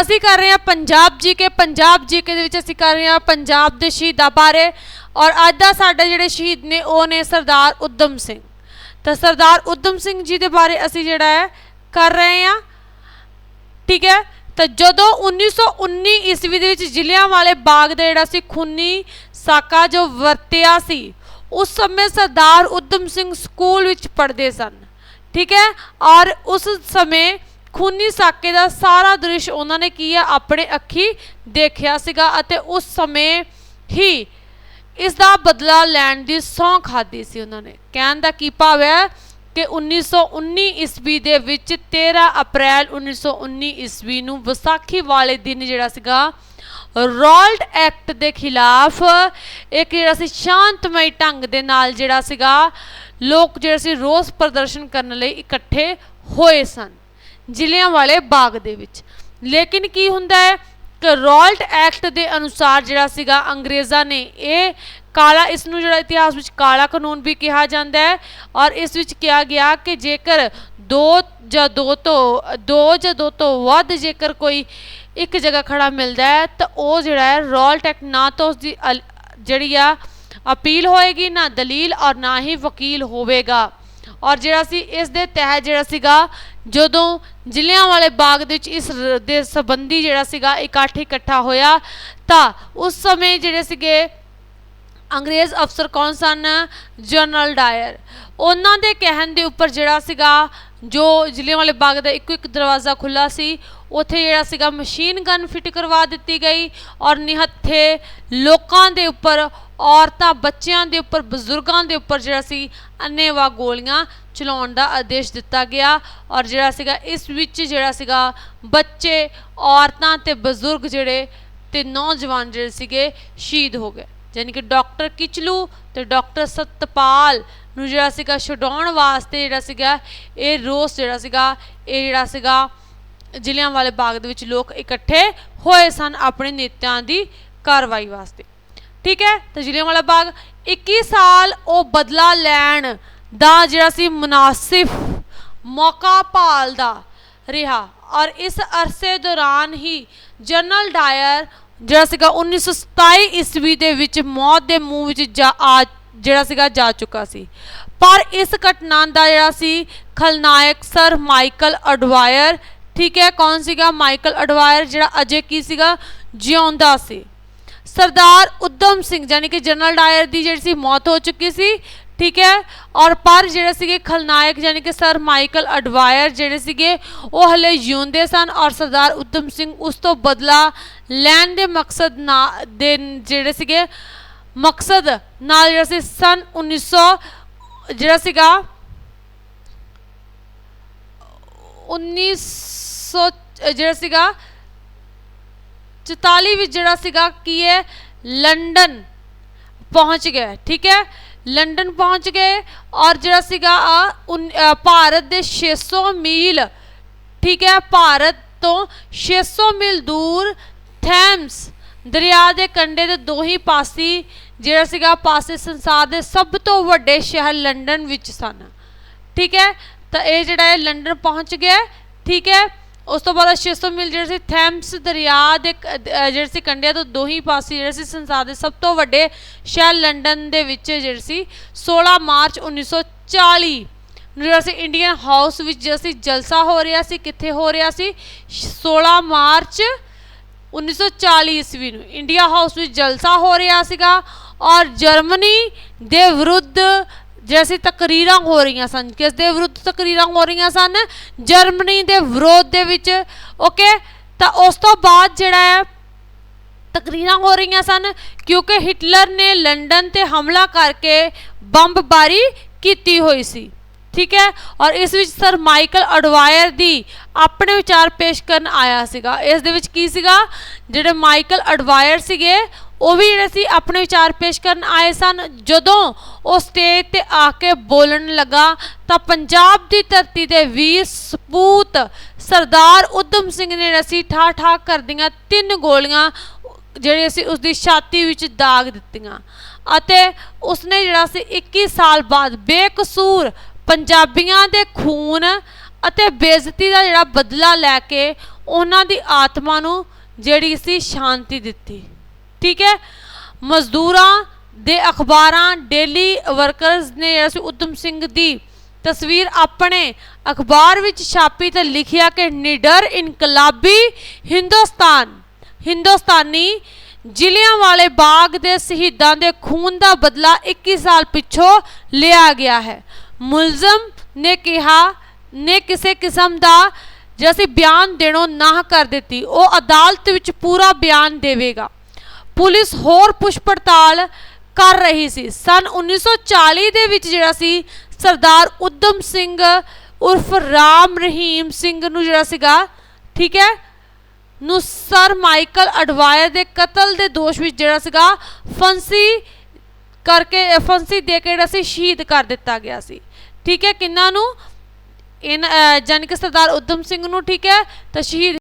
ਅਸੀਂ ਕਰ ਰਹੇ ਹਾਂ ਪੰਜਾਬ ਜੀਕੇ ਪੰਜਾਬ ਜੀਕੇ ਦੇ ਵਿੱਚ ਅਸੀਂ ਕਰ ਰਹੇ ਹਾਂ ਪੰਜਾਬ ਦੇ ਸ਼ਹੀਦਾਂ ਬਾਰੇ ਔਰ ਅੱਜ ਦਾ ਸਾਡੇ ਜਿਹੜੇ ਸ਼ਹੀਦ ਨੇ, ਉਹ ਨੇ ਸਰਦਾਰ ਉਦਮ ਸਿੰਘ। ਤਾਂ ਸਰਦਾਰ ਉਦਮ ਸਿੰਘ ਜੀ ਦੇ ਬਾਰੇ ਅਸੀਂ ਜਿਹੜਾ ਹੈ ਕਰ ਰਹੇ ਹਾਂ। ਠੀਕ ਹੈ? ਤਾਂ ਜਦੋਂ 1919 ਈਸਵੀ ਦੇ ਵਿੱਚ ਜ਼ਿਲ੍ਹਿਆਂਵਾਲੇ ਬਾਗ ਦਾ ਜਿਹੜਾ ਸੀ ਖੂਨੀ ਸਾਕਾ ਜੋ ਵਰਤਿਆ ਸੀ, ਉਸ ਸਮੇਂ ਸਰਦਾਰ ਉਦਮ ਸਿੰਘ ਸਕੂਲ ਵਿੱਚ ਪੜ੍ਹਦੇ ਸਨ। ਠੀਕ ਹੈ? ਔਰ ਉਸ ਸਮੇਂ ਖੂਨੀ ਸਾਕੇ ਦਾ ਸਾਰਾ ਦ੍ਰਿਸ਼ ਉਹਨਾਂ ਨੇ ਕੀ ਆ, ਆਪਣੇ ਅੱਖੀ ਦੇਖਿਆ ਸੀਗਾ ਅਤੇ ਉਸ ਸਮੇਂ ਹੀ ਇਸ ਦਾ ਬਦਲਾ ਲੈਣ ਦੀ ਸਹੁੰ ਖਾਧੀ ਸੀ ਉਹਨਾਂ ਨੇ। ਕਹਿਣ ਦਾ ਕੀ ਭਾਵ ਹੈ ਕਿ 1919 ਈਸਵੀ ਦੇ ਵਿੱਚ 13 ਅਪ੍ਰੈਲ 1919 ਈਸਵੀ ਨੂੰ ਵਿਸਾਖੀ ਵਾਲੇ ਦਿਨ ਜਿਹੜਾ ਸੀਗਾ, ਰੋਲਡ ਐਕਟ ਦੇ ਖਿਲਾਫ ਇੱਕ ਜਿਹੜਾ ਸੀ ਸ਼ਾਂਤਮਈ ਢੰਗ ਦੇ ਨਾਲ ਜਿਹੜਾ ਸੀਗਾ, ਲੋਕ ਜਿਹੜੇ ਸੀ ਰੋਸ ਪ੍ਰਦਰਸ਼ਨ ਕਰਨ ਲਈ ਇਕੱਠੇ ਹੋਏ ਸਨ। ਜ਼ਿਲ੍ਹਿਆਂ ਵਾਲੇ ਬਾਗ ਦੇ ਵਿੱਚ। ਲੇਕਿਨ ਕੀ ਹੁੰਦਾ ਹੈ ਕਿ ਰੋਲਟ ਐਕਟ ਦੇ ਅਨੁਸਾਰ ਜਿਹੜਾ ਸੀਗਾ ਅੰਗਰੇਜ਼ਾਂ ਨੇ ਇਹ ਕਾਲਾ, ਇਸ ਨੂੰ ਜਿਹੜਾ ਇਤਿਹਾਸ ਵਿੱਚ ਕਾਲਾ ਕਾਨੂੰਨ ਵੀ ਕਿਹਾ ਜਾਂਦਾ ਹੈ ਔਰ ਇਸ ਵਿੱਚ ਕਿਹਾ ਗਿਆ ਕਿ ਜੇਕਰ ਦੋ ਜਾਂ ਦੋ ਤੋਂ, ਦੋ ਜਾਂ ਦੋ ਤੋਂ ਵੱਧ ਜੇਕਰ ਕੋਈ ਇੱਕ ਜਗ੍ਹਾ ਖੜਾ ਮਿਲਦਾ ਹੈ, ਤਾਂ ਉਹ ਜਿਹੜਾ ਹੈ ਰੋਲਟ ਐਕਟ ਨਾ ਤਾਂ ਉਸ ਦੀ ਜਿਹੜੀ ਆ, ਅਪੀਲ ਹੋਏਗੀ, ਨਾ ਦਲੀਲ ਔਰ ਨਾ ਹੀ ਵਕੀਲ ਹੋਵੇਗਾ। ਔਰ ਜਿਹੜਾ ਸੀ, ਇਸ ਦੇ ਤਹਿਤ ਜਿਹੜਾ ਸੀਗਾ ਜਦੋਂ ਜ਼ਿਲ੍ਹਿਆਂ ਵਾਲੇ ਬਾਗ ਦੇ ਵਿੱਚ ਇਸ ਦੇ ਸੰਬੰਧੀ ਜਿਹੜਾ ਸੀਗਾ ਇਕੱਠ ਇਕੱਠਾ ਹੋਇਆ, ਤਾਂ ਉਸ ਸਮੇਂ ਜਿਹੜੇ ਸੀਗੇ ਅੰਗਰੇਜ਼ ਅਫਸਰ ਕੌਣ ਸਨ? General Dyer. ਉਹਨਾਂ ਦੇ ਕਹਿਣ ਦੇ ਉੱਪਰ ਜਿਹੜਾ ਸੀਗਾ ਜੋ ਜ਼ਿਲ੍ਹਿਆਂਵਾਲੇ ਬਾਗ ਦਾ ਇੱਕੋ ਇੱਕ ਦਰਵਾਜ਼ਾ ਖੁੱਲਾ ਸੀ, ਉੱਥੇ ਜਿਹੜਾ ਸੀਗਾ ਮਸ਼ੀਨ ਗਨ ਫਿੱਟ ਕਰਵਾ ਦਿੱਤੀ ਗਈ ਔਰ ਨਿਹੱਥੇ ਲੋਕਾਂ ਦੇ ਉੱਪਰ, ਔਰਤਾਂ, ਬੱਚਿਆਂ ਦੇ ਉੱਪਰ, ਬਜ਼ੁਰਗਾਂ ਦੇ ਉੱਪਰ ਜਿਹੜਾ ਸੀ ਅੰਨੇਵਾਹ ਗੋਲੀਆਂ ਚਲਾਉਣ ਦਾ ਆਦੇਸ਼ ਦਿੱਤਾ ਗਿਆ ਔਰ ਜਿਹੜਾ ਸੀਗਾ ਇਸ ਵਿੱਚ ਜਿਹੜਾ ਸੀਗਾ ਬੱਚੇ, ਔਰਤਾਂ ਤੇ ਬਜ਼ੁਰਗ ਜਿਹੜੇ ਤੇ ਨੌਜਵਾਨ ਜਿਹੜੇ ਸੀਗੇ ਸ਼ਹੀਦ ਹੋ ਗਏ। ਯਾਨੀ ਕਿ ਡਾਕਟਰ ਕਿਚਲੂ ਤੇ ਡਾਕਟਰ ਸਤਪਾਲ ਨੂੰ ਜਿਹੜਾ ਸੀਗਾ ਛਡਾਉਣ ਵਾਸਤੇ ਜਿਹੜਾ ਸੀਗਾ, ਇਹ ਰੋਸ ਜਿਹੜਾ ਸੀਗਾ, ਇਹ ਜਿਹੜਾ ਸੀਗਾ ਜ਼ਿਲ੍ਹਿਆਂ ਵਾਲੇ ਬਾਗ ਦੇ ਵਿੱਚ ਲੋਕ ਇਕੱਠੇ ਹੋਏ ਸਨ ਆਪਣੇ ਨੇਤਿਆਂ ਦੀ ਕਾਰਵਾਈ ਵਾਸਤੇ। ਠੀਕ ਹੈ? ਤਾਂ ਜ਼ਿਲ੍ਹਿਆਂ ਵਾਲਾ ਬਾਗ 21 ਸਾਲ ਉਹ ਬਦਲਾ ਲੈਣ ਦਾ ਜਿਹੜਾ ਸੀ ਮੁਨਾਸਿਬ ਮੌਕਾ ਭਾਲਦਾ ਰਿਹਾ। ਔਰ ਇਸ ਅਰਸੇ ਦੌਰਾਨ ਹੀ ਜਨਰਲ ਡਾਇਰ ਜਿਹੜਾ ਸੀਗਾ 1927 ਈਸਵੀ ਦੇ ਵਿੱਚ ਮੌਤ ਦੇ ਮੂੰਹ ਵਿੱਚ ਜਾ ਆ, ਜਿਹੜਾ ਸੀਗਾ ਜਾ ਚੁੱਕਾ ਸੀ। ਪਰ ਇਸ ਘਟਨਾ ਦਾ ਜਿਹੜਾ ਸੀ, ਖਲਨਾਇਕ ਸਰ ਮਾਈਕਲ ਅਡਵਾਇਰ, ਠੀਕ ਹੈ, ਕੌਣ ਸੀਗਾ? ਮਾਈਕਲ ਅਡਵਾਇਰ ਜਿਹੜਾ ਅਜੇ ਕੀ ਸੀਗਾ? ਜਿਉਂਦਾ ਸੀ। ਸਰਦਾਰ ਉਦਮ ਸਿੰਘ ਯਾਨੀ ਕਿ ਜਨਰਲ ਡਾਇਰ ਦੀ ਜਿਹੜੀ ਸੀ, ਮੌਤ ਹੋ ਚੁੱਕੀ ਸੀ। ਠੀਕ ਹੈ ਔਰ ਪਰ ਜਿਹੜੇ ਸੀਗੇ ਖਲਨਾਇਕ ਯਾਨੀ ਕਿ ਸਰ ਮਾਈਕਲ ਅਡਵਾਇਰ ਜਿਹੜੇ ਸੀਗੇ ਉਹ ਹਲੇ ਜਿਉਂਦੇ ਸਨ ਔਰ ਸਰਦਾਰ ਉਦਮ ਸਿੰਘ ਉਸ ਤੋਂ ਬਦਲਾ ਲੈਣ ਦੇ ਮਕਸਦ ਨਾਲ ਦੇ ਜਿਹੜੇ ਸੀਗੇ ਮਕਸਦ ਨਾਲ ਜਿਹੜਾ ਸੀ ਸਨ 1900 ਜਿਹੜਾ ਸੀਗਾ 1900 ਜਿਹੜਾ ਸੀਗਾ 44 ਵਿੱਚ ਜਿਹੜਾ ਸੀਗਾ ਕੀ ਹੈ ਲੰਡਨ ਪਹੁੰਚ ਗਏ ਠੀਕ ਹੈ ਲੰਡਨ ਪਹੁੰਚ ਗਏ ਔਰ ਜਿਹੜਾ ਸੀਗਾ ਆ, ਉਨ- ਭਾਰਤ ਦੇ 600 ਮੀਲ, ਠੀਕ ਹੈ, ਭਾਰਤ ਤੋਂ 600 ਮੀਲ ਦੂਰ ਥੈਮਸ ਦਰਿਆ ਦੇ ਕੰਢੇ ਦੇ ਦੋ ਹੀ ਪਾਸੀ, ਜਿਹੜਾ ਸੀਗਾ ਪਾਸੇ ਸੰਸਾਰ ਦੇ ਸਭ ਤੋਂ ਵੱਡੇ ਸ਼ਹਿਰ ਲੰਡਨ ਵਿੱਚ ਸਨ। ਠੀਕ ਹੈ, ਤਾਂ ਇਹ ਜਿਹੜਾ ਹੈ ਲੰਡਨ ਪਹੁੰਚ ਗਿਆ, ਠੀਕ ਹੈ ਉਸ ਤੋਂ ਬਾਅਦ 600 ਮੀਲ ਜਿਹੜੇ ਸੀ ਥੈਮਸ ਦਰਿਆ ਦੇ ਕ- ਜਿਹੜੇ ਸੀ ਕੰਢਿਆਂ ਤੋਂ ਦੋ ਪਾਸੇ ਜਿਹੜੇ ਸੀ ਸੰਸਾਰ ਦੇ ਸਭ ਤੋਂ ਵੱਡੇ ਸ਼ਹਿਰ ਲੰਡਨ ਦੇ ਵਿੱਚ ਜਿਹੜੇ ਸੀ 16 ਮਾਰਚ 1940 ਨੂੰ ਜਿਹੜਾ ਸੀ ਇੰਡੀਅਨ ਹਾਊਸ ਵਿੱਚ ਜਿਹੜਾ ਸੀ ਜਲਸਾ ਹੋ ਰਿਹਾ ਸੀ, ਕਿੱਥੇ ਹੋ ਰਿਹਾ ਸੀ? 16 ਮਾਰਚ 1940 ਈਸਵੀ ਨੂੰ ਇੰਡੀਆ ਹਾਊਸ ਵਿੱਚ ਜਲਸਾ ਹੋ ਰਿਹਾ ਸੀਗਾ ਔਰ ਜਰਮਨੀ ਦੇ ਵਿਰੁੱਧ ਜੈਸੀ ਤਕਰੀਰਾਂ ਹੋ ਰਹੀਆਂ ਸਨ, ਕਿਸ ਦੇ ਵਿਰੁੱਧ ਤਕਰੀਰਾਂ ਹੋ ਰਹੀਆਂ ਸਨ? ਜਰਮਨੀ ਦੇ ਵਿਰੋਧ ਦੇ ਵਿੱਚ ਓਕੇ ਤਾਂ ਉਸ ਤੋਂ ਬਾਅਦ ਜਿਹੜਾ ਹੈ, ਤਕਰੀਰਾਂ ਹੋ ਰਹੀਆਂ ਸਨ, ਕਿਉਂਕਿ ਹਿਟਲਰ ਨੇ ਲੰਡਨ ਤੇ ਹਮਲਾ ਕਰਕੇ ਬੰਬਬਾਰੀ ਕੀਤੀ ਹੋਈ ਸੀ। ਠੀਕ ਹੈ? ਔਰ ਇਸ ਵਿੱਚ ਸਰ ਮਾਈਕਲ ਅਡਵਾਇਰ ਦੀ ਆਪਣੇ ਵਿਚਾਰ ਪੇਸ਼ ਕਰਨ ਆਇਆ ਸੀਗਾ। ਇਸ ਦੇ ਵਿੱਚ ਕੀ ਸੀਗਾ? ਜਿਹੜੇ ਮਾਈਕਲ ਅਡਵਾਇਰ ਸੀਗੇ, ਉਹ ਵੀ ਜਿਹੜੇ ਸੀ ਆਪਣੇ ਵਿਚਾਰ ਪੇਸ਼ ਕਰਨ ਆਏ ਸਨ। ਜਦੋਂ ਉਹ ਸਟੇਜ ਤੇ ਆ ਕੇ ਬੋਲਣ ਲੱਗਾ, ਤਾਂ ਪੰਜਾਬ ਦੀ ਧਰਤੀ ਦੇ ਵੀਰ ਸਪੂਤ ਸਰਦਾਰ ਉਦਮ ਸਿੰਘ ਨੇ ਜਿਹੜਾ ਸੀ ਠਾ ਠਾ ਕਰਦੀਆਂ ਤਿੰਨ ਗੋਲੀਆਂ ਜਿਹੜੇ ਸੀ ਉਸ ਦੀ ਛਾਤੀ ਵਿੱਚ ਦਾਗ ਦਿੱਤੀਆਂ। ਅਤੇ ਉਸਨੇ ਜਿਹੜਾ ਸੀ 21 ਸਾਲ ਬਾਅਦ ਬੇਕਸੂਰ ਪੰਜਾਬੀਆਂ ਦੇ ਖੂਨ ਅਤੇ ਬੇਇੱਜ਼ਤੀ ਦਾ ਜਿਹੜਾ ਬਦਲਾ ਲੈ ਕੇ ਉਹਨਾਂ ਦੀ ਆਤਮਾ ਨੂੰ ਜਿਹੜੀ ਸੀ ਸ਼ਾਂਤੀ ਦਿੱਤੀ। ਠੀਕ ਹੈ? ਮਜ਼ਦੂਰਾਂ ਦੇ ਅਖਬਾਰਾਂ ਡੇਲੀ ਵਰਕਰਸ ਨੇ ਜਿਹੜਾ ਸੀ ਉਦਮ ਸਿੰਘ ਦੀ ਤਸਵੀਰ ਆਪਣੇ ਅਖਬਾਰ ਵਿੱਚ ਛਾਪੀ ਤੇ ਲਿਖਿਆ ਕਿ ਨਿਡਰ ਇਨਕਲਾਬੀ ਹਿੰਦੁਸਤਾਨ, ਹਿੰਦੁਸਤਾਨੀ ਜ਼ਿਲ੍ਹਿਆਂ ਵਾਲੇ ਬਾਗ ਦੇ ਸ਼ਹੀਦਾਂ ਦੇ ਖੂਨ ਦਾ ਬਦਲਾ 21 ਸਾਲ ਪਿੱਛੋਂ ਲਿਆ ਗਿਆ ਹੈ। ਮੁਲਜ਼ਮ ਨੇ ਕਿਹਾ, ਨੇ ਕਿਸੇ ਕਿਸਮ ਦਾ ਜੇ ਅਸੀਂ ਬਿਆਨ ਦੇਣੋਂ ਨਾ ਕਰ ਦਿੱਤੀ, ਉਹ ਅਦਾਲਤ ਵਿੱਚ ਪੂਰਾ ਬਿਆਨ ਦੇਵੇਗਾ। ਪੁਲਿਸ ਹੋਰ ਪੁੱਛ ਪੜਤਾਲ ਕਰ ਰਹੀ ਸੀ। ਸਨ 1940 ਦੇ ਵਿੱਚ ਜਿਹੜਾ ਸੀ, ਸਰਦਾਰ ਉਦਮ ਸਿੰਘ ਉਰਫ ਰਾਮ ਰਹੀਮ ਸਿੰਘ ਨੂੰ ਜਿਹੜਾ ਸੀਗਾ, ਠੀਕ ਹੈ, ਨੂੰ ਸਰ ਮਾਈਕਲ ਅਡਵਾਇਰ ਦੇ ਕਤਲ ਦੇ ਦੋਸ਼ ਵਿੱਚ ਜਿਹੜਾ ਸੀਗਾ, ਫਾਂਸੀ ਕਰਕੇ ਫਾਂਸੀ ਦੇ ਕੇ ਜਿਹੜਾ ਸੀ ਸ਼ਹੀਦ ਕਰ ਦਿੱਤਾ ਗਿਆ ਸੀ। ਠੀਕ ਹੈ ਕਿੰਨਾਂ ਨੂੰ? ਇਨ ਅਹ, ਜਾਣੀ ਕਿ ਸਰਦਾਰ ਉਦਮ ਸਿੰਘ ਨੂੰ ਠੀਕ ਹੈ ਤਾਂ ਸ਼ਹੀਦ